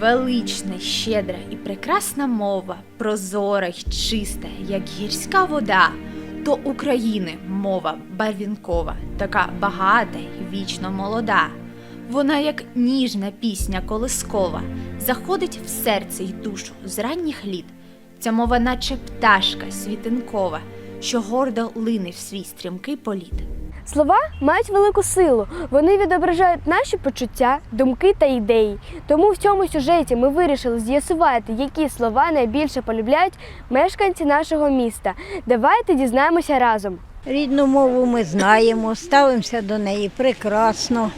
Велична, щедра і прекрасна мова, прозора й чиста, як гірська вода. То України мова барвінкова, така багата й вічно молода. Вона, як ніжна пісня колискова, заходить в серце й душу з ранніх літ. Ця мова, наче пташка світинкова, що гордо лине в свій стрімкий політ. Слова мають велику силу. Вони відображають наші почуття, думки та ідеї. Тому в цьому сюжеті ми вирішили з'ясувати, які слова найбільше полюбляють мешканці нашого міста. Давайте дізнаємося разом. Рідну мову ми знаємо, ставимося до неї прекрасно.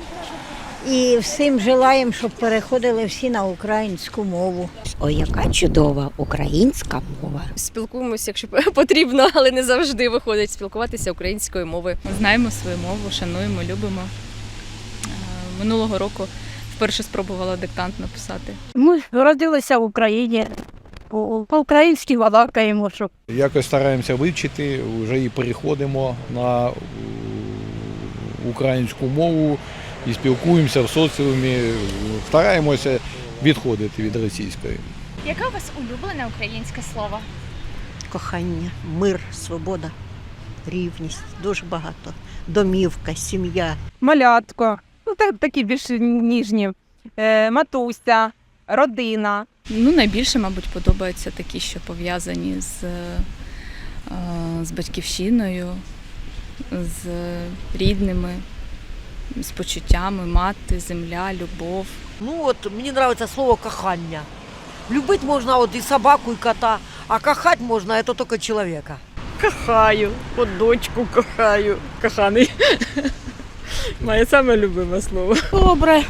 І всім желаємо, щоб переходили всі на українську мову. Ой, яка чудова українська мова. спілкуємося, якщо потрібно, але не завжди виходить спілкуватися українською мовою. знаємо свою мову, шануємо, любимо. Е, Минулого року вперше спробувала диктант написати. Ми родилися в Україні, по- по-українськи балакаємо, що Якось стараємося вивчити, вже і переходимо на е, українську мову і спілкуємося в соціумі, стараємося відходити від російської. Яке у вас улюблене українське слово? кохання, мир, свобода, рівність, дуже багато. Домівка, сім'я. малятко, ну так, такі більш ніжні, е, матуся, родина. Ну, найбільше, мабуть, подобаються такі, що пов'язані з, е, з батьківщиною, з рідними, з почуттями, мати, земля, любов. Ну от мені подобається слово кохання. Любити можна от і собаку, і кота, а кохати можна це тільки чоловіка. Кохаю, от дочку кохаю, коханий. Моє саме любиме слово. добре,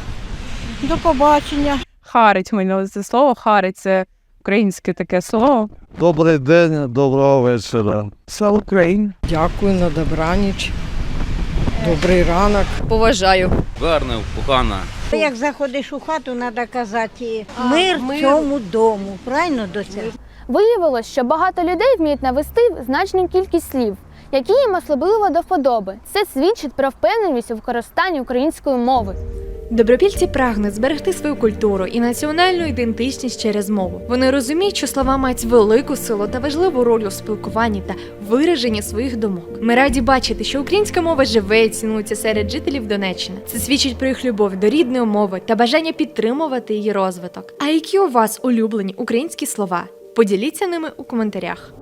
до побачення. Харить мене це слово. Харить це українське таке слово. Добрий день, доброго вечора. Слава Україні! Дякую на добраніч. Добрий ранок. Поважаю. Гарна, погана. Як заходиш у хату, треба казати мир цьому дому. Правильно до цього? Виявилось, що багато людей вміють навести значну кількість слів, які їм особливо до вподоби. Це свідчить про впевненість у використанні української мови. Добропільці прагнуть зберегти свою культуру і національну ідентичність через мову. Вони розуміють, що слова мають велику силу та важливу роль у спілкуванні та вираженні своїх думок. Ми раді бачити, що українська мова живе і цінується серед жителів Донеччини. Це свідчить про їх любов до рідної мови та бажання підтримувати її розвиток. А які у вас улюблені українські слова? Поділіться ними у коментарях.